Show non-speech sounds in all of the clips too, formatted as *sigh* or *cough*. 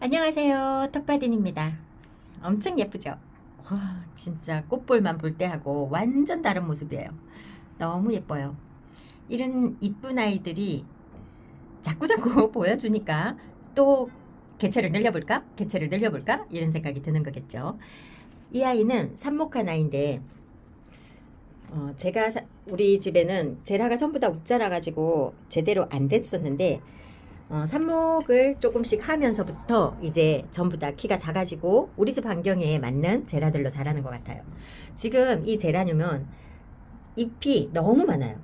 안녕하세요. 턱바딘입니다. 엄청 예쁘죠? 와, 진짜 꽃볼만 볼 때하고 완전 다른 모습이에요. 너무 예뻐요. 이런 이쁜 아이들이 자꾸자꾸 *laughs* 보여주니까 또 개체를 늘려볼까? 개체를 늘려볼까? 이런 생각이 드는 거겠죠. 이 아이는 삽목한 아이인데 어, 제가 사- 우리 집에는 제라가 전부 다 웃자라 가지고 제대로 안 됐었는데 어, 삽목을 조금씩 하면서부터 이제 전부 다 키가 작아지고 우리 집 환경에 맞는 제라들로 자라는 것 같아요. 지금 이 제라늄은 잎이 너무 많아요.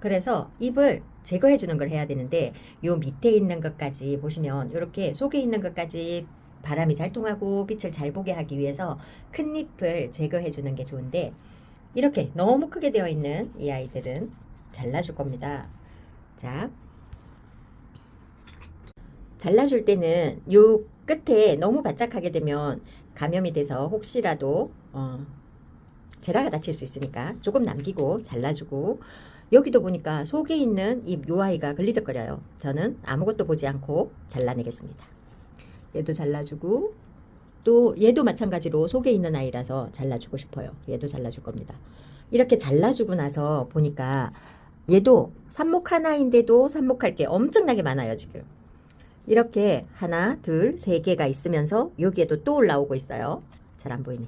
그래서 잎을 제거해 주는 걸 해야 되는데 요 밑에 있는 것까지 보시면 이렇게 속에 있는 것까지 바람이 잘 통하고 빛을 잘 보게 하기 위해서 큰 잎을 제거해 주는 게 좋은데 이렇게 너무 크게 되어 있는 이 아이들은 잘라줄 겁니다. 자, 잘라줄 때는 요 끝에 너무 바짝하게 되면 감염이 돼서 혹시라도 어, 제라가 다칠 수 있으니까 조금 남기고 잘라주고 여기도 보니까 속에 있는 이 요 아이가 걸리적거려요. 저는 아무것도 보지 않고 잘라내겠습니다. 얘도 잘라주고 또 얘도 마찬가지로 속에 있는 아이라서 잘라주고 싶어요. 얘도 잘라줄 겁니다. 이렇게 잘라주고 나서 보니까 얘도 삽목 하나인데도 삽목할 게 엄청나게 많아요 지금. 이렇게 하나, 둘, 세 개가 있으면서 여기에도 또 올라오고 있어요. 잘 안 보이네.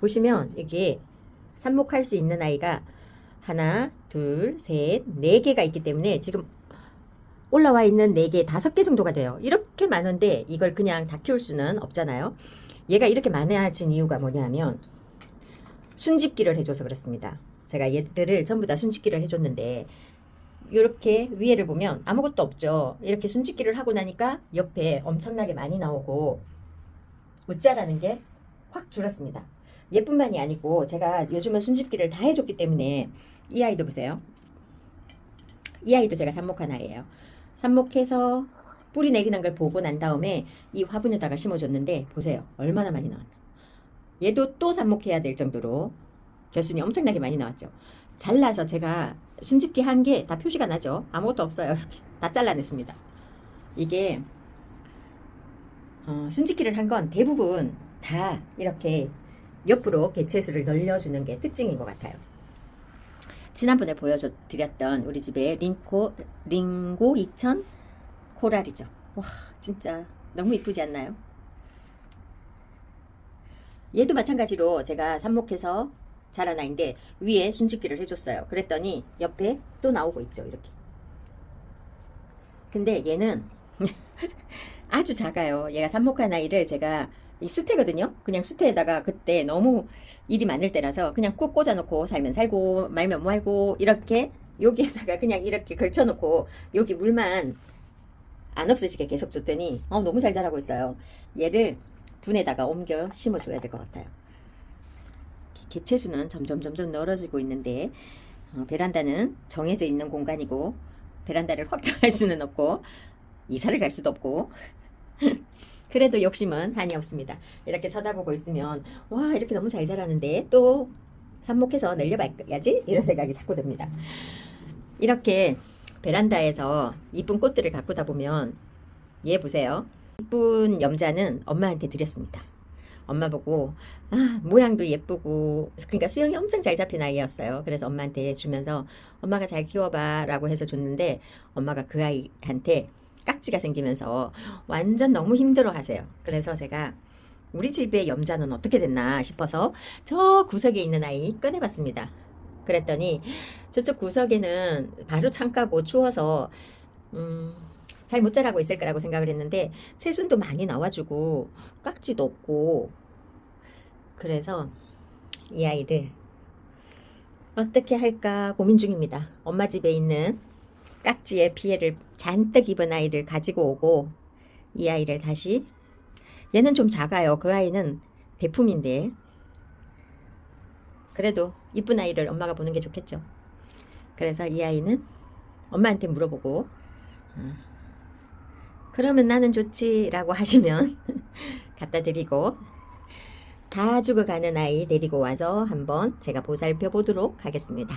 보시면 이게 삽목할 수 있는 아이가 하나, 둘, 셋, 네 개가 있기 때문에 지금 올라와 있는 네 개, 다섯 개 정도가 돼요. 이렇게 많은데 이걸 그냥 다 키울 수는 없잖아요. 얘가 이렇게 많아진 이유가 뭐냐면 순짓기를 해줘서 그렇습니다. 제가 얘들을 전부 다 순짓기를 해줬는데 이렇게 위에를 보면 아무것도 없죠. 이렇게 순짓기를 하고 나니까 옆에 엄청나게 많이 나오고 웃자라는 게 확 줄었습니다. 얘뿐만이 아니고 제가 요즘은 순짓기를 다 해줬기 때문에 이 아이도 보세요. 이 아이도 제가 삽목한 아이예요. 삽목해서 뿌리 내리는 걸 보고 난 다음에 이 화분에다가 심어줬는데 보세요. 얼마나 많이 나왔나. 얘도 또 삽목해야 될 정도로 겨순이 엄청나게 많이 나왔죠. 잘라서 제가 순집기 한 게 다 표시가 나죠. 아무것도 없어요. 이렇게 다 잘라냈습니다. 이게 어, 순집기를 한 건 대부분 다 이렇게 옆으로 개체수를 늘려주는 게 특징인 것 같아요. 지난번에 보여드렸던 우리 집의 링코 링고 2000 코랄이죠. 와 진짜 너무 이쁘지 않나요? 얘도 마찬가지로 제가 삽목해서 자란 아이인데 위에 순짓기를 해줬어요. 그랬더니 옆에 또 나오고 있죠. 이렇게. 근데 얘는 *laughs* 아주 작아요. 얘가 삽목한 아이를 제가 이 수태거든요. 그냥 수태에다가 그때 너무 일이 많을 때라서 그냥 꾹 꽂아놓고 살면 살고 말면 말고 이렇게 여기에다가 그냥 이렇게 걸쳐놓고 여기 물만 안 없어지게 계속 줬더니 어, 너무 잘 자라고 있어요. 얘를 분에다가 옮겨 심어줘야 될 것 같아요. 개체수는 점점 점점 늘어지고 있는데 어, 베란다는 정해져 있는 공간이고 베란다를 확장할 수는 없고 이사를 갈 수도 없고 *laughs* 그래도 욕심은 한이 없습니다. 이렇게 쳐다보고 있으면 와 이렇게 너무 잘 자라는데 또 삽목해서 늘려봐야지 이런 생각이 자꾸 듭니다. 이렇게 베란다에서 이쁜 꽃들을 가꾸다 보면 얘 보세요. 이쁜 염자는 엄마한테 드렸습니다. 엄마 보고 아 모양도 예쁘고 그러니까 수영이 엄청 잘 잡힌 아이였어요. 그래서 엄마한테 주면서 엄마가 잘 키워봐라고 해서 줬는데 엄마가 그 아이한테 깍지가 생기면서 완전 너무 힘들어하세요. 그래서 제가 우리 집의 염자는 어떻게 됐나 싶어서 저 구석에 있는 아이 꺼내봤습니다. 그랬더니 저쪽 구석에는 바로 창가고 추워서 음, 잘 못 자라고 있을 거라고 생각을 했는데 새순도 많이 나와주고 깍지도 없고 그래서 이 아이를 어떻게 할까 고민 중입니다. 엄마 집에 있는 깍지의 피해를 잔뜩 입은 아이를 가지고 오고 이 아이를 다시 얘는 좀 작아요. 그 아이는 대품인데 그래도 이쁜 아이를 엄마가 보는 게 좋겠죠. 그래서 이 아이는 엄마한테 물어보고 어, 그러면 나는 좋지라고 하시면 *laughs* 갖다 드리고 다 죽어가는 아이 데리고 와서 한번 제가 보살펴 보도록 하겠습니다.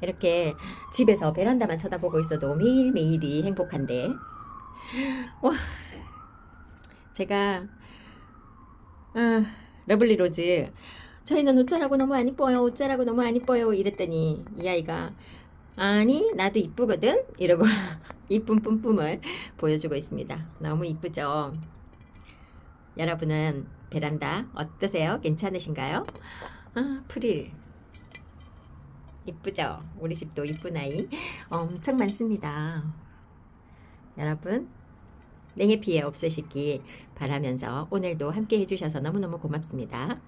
이렇게 집에서 베란다만 쳐다보고 있어도 매일매일이 행복한데 와 제가 아, 러블리 로즈 저희는 옷자라고 너무 안 이뻐요. 옷자라고 너무 안 이뻐요. 이랬더니 이 아이가 아니 나도 이쁘거든 이러고 이쁜 뿜뿜을 보여주고 있습니다. 너무 이쁘죠? 여러분은 베란다 어떠세요? 괜찮으신가요? 아 프릴 이쁘죠? 우리 집도 이쁜 아이 엄청 많습니다. 여러분 냉해 피해 없으시기 바라면서 오늘도 함께 해주셔서 너무너무 고맙습니다.